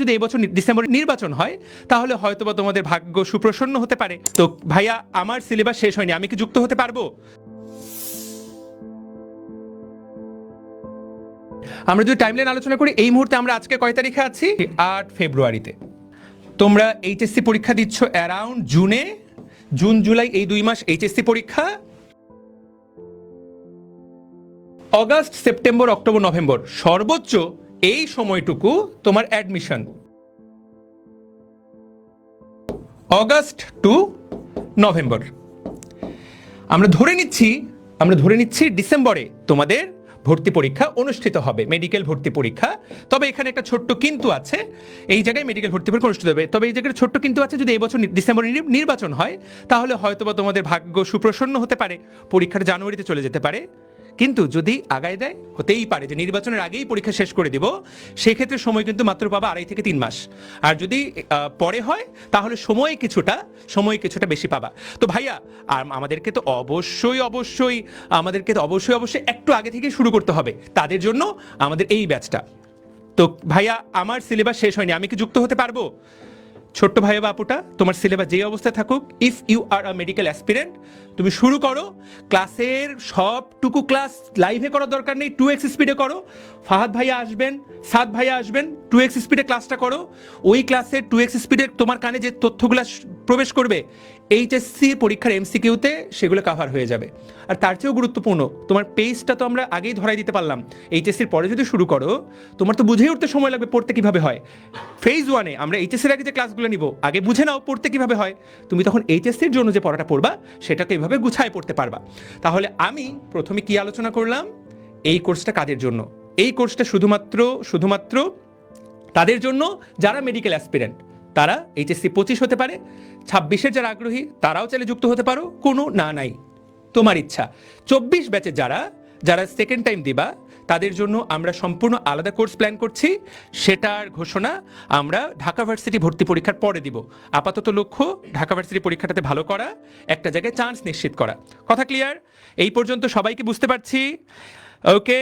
যদি এবছর নি- ডিসেম্বরে নির্বাচন হয়, তাহলে হয়তোবা তোমাদের ভাগ্য সুপ্রসন্ন হতে পারে। তো ভাইয়া, আমার সিলেবাস শেষ হয়নি, আমি কি যুক্ত হতে পারব? আমরা যদি টাইমলাইন আলোচনা করি, এই মুহূর্তে আমরা আজকে কয় তারিখে আছি? আট ফেব্রুয়ারিতে। তোমরা এইচএসসি পরীক্ষা দিচ্ছ অ্যারাউন্ড জুনে জুন জুলাই এই দুই মাস এইচএসসি পরীক্ষা। অগাস্ট সেপ্টেম্বর অক্টোবর নভেম্বর সর্বোচ্চ এই সময়টুকু তোমার অ্যাডমিশন অগাস্ট টু নভেম্বর আমরা ধরে নিচ্ছি, আমরা ধরে নিচ্ছি ডিসেম্বরে তোমাদের ভর্তি পরীক্ষা অনুষ্ঠিত হবে মেডিকেল ভর্তি পরীক্ষা। তবে এখানে একটা ছোট্ট কিন্তু আছে, এই জায়গায় মেডিকেল ভর্তি পরীক্ষা অনুষ্ঠিত হবে। তবে এই জায়গায় ছোট্ট কিন্তু আছে, যদি এবছর ডিসেম্বরে নির্বাচন হয়, তাহলে হয়তোবা তোমাদের ভাগ্য সুপ্রসন্ন হতে পারে, পরীক্ষাটা জানুয়ারিতে চলে যেতে পারে। কিন্তু যদি আগায় দেয়, হতেই পারে যে নির্বাচনের আগেই পরীক্ষা শেষ করে দিব, সেক্ষেত্রে সময় কিন্তু মাত্র পাবা আড়াই থেকে তিন মাস। আর যদি পরে হয়, তাহলে সময় কিছুটা সময় কিছুটা বেশি পাবা। তো ভাইয়া আর আমাদেরকে তো অবশ্যই অবশ্যই, আমাদেরকে তো অবশ্যই অবশ্যই একটু আগে থেকে শুরু করতে হবে। তাদের জন্য আমাদের এই ব্যাচটা। তো ভাইয়া, আমার সিলেবাস শেষ হয়নি, আমি কি যুক্ত হতে পারব? ছোট্ট ভাই বাপুটা, তোমার সিলেবাস যে অবস্থায় থাকুক if you are a medical aspirant তুমি শুরু করো। ক্লাসের সবটুকু ক্লাস লাইভে করার দরকার নেই টু এক্স স্পিডে করো। ফাহাদ ভাইয়া আসবেন, সাদ ভাইয়া আসবেন টু এক্স স্পিডে ক্লাসটা করো। ওই ক্লাসের টু এক্স স্পিডে তোমার কানে যে তথ্যগুলো প্রবেশ করবে এইচএসসি পরীক্ষার এমসিকিউতে সেগুলো কাভার হয়ে যাবে। আর তার চেয়েও গুরুত্বপূর্ণ, তোমার পেজটা তো আমরা আগেই ধরাই দিতে পারলাম। এইচএসসির পরে যদি শুরু করো, তোমার তো বুঝেই উঠতে সময় লাগবে পড়তে কীভাবে হয়। ফেজ ওয়ানে আমরা এইচএসসির আগে যে ক্লাসগুলো নিব। আগে বুঝে নাও পড়তে কীভাবে হয়। তুমি তখন এইচএসসির জন্য যে পড়াটা পড়বা, সেটাকে এইভাবে গুছায় পড়তে পারবা। তাহলে আমি প্রথমে কি আলোচনা করলাম? এই কোর্সটা কাদের জন্য? এই কোর্সটা শুধুমাত্র শুধুমাত্র তাদের জন্য যারা মেডিকেল অ্যাসপিরেন্ট তারা এইচএসসি পঁচিশ হতে পারে, ছাব্বিশের যারা আগ্রহী, তারাও চাইলে যুক্ত হতে পারো, কোনো না নাই। তোমার ইচ্ছা। চব্বিশ ব্যাচের যারা যারা সেকেন্ড টাইম দিবা তাদের জন্য আমরা সম্পূর্ণ আলাদা কোর্স প্ল্যান করছি। সেটার ঘোষণা আমরা ঢাকা ভার্সিটি ভর্তি পরীক্ষার পরে দিব। আপাতত লক্ষ্য ঢাকা ভার্সিটি পরীক্ষাটাতে ভালো করা, একটা জায়গায় চান্স নিশ্চিত করা। কথা ক্লিয়ার এই পর্যন্ত সবাইকে বুঝতে পারছি। ওকে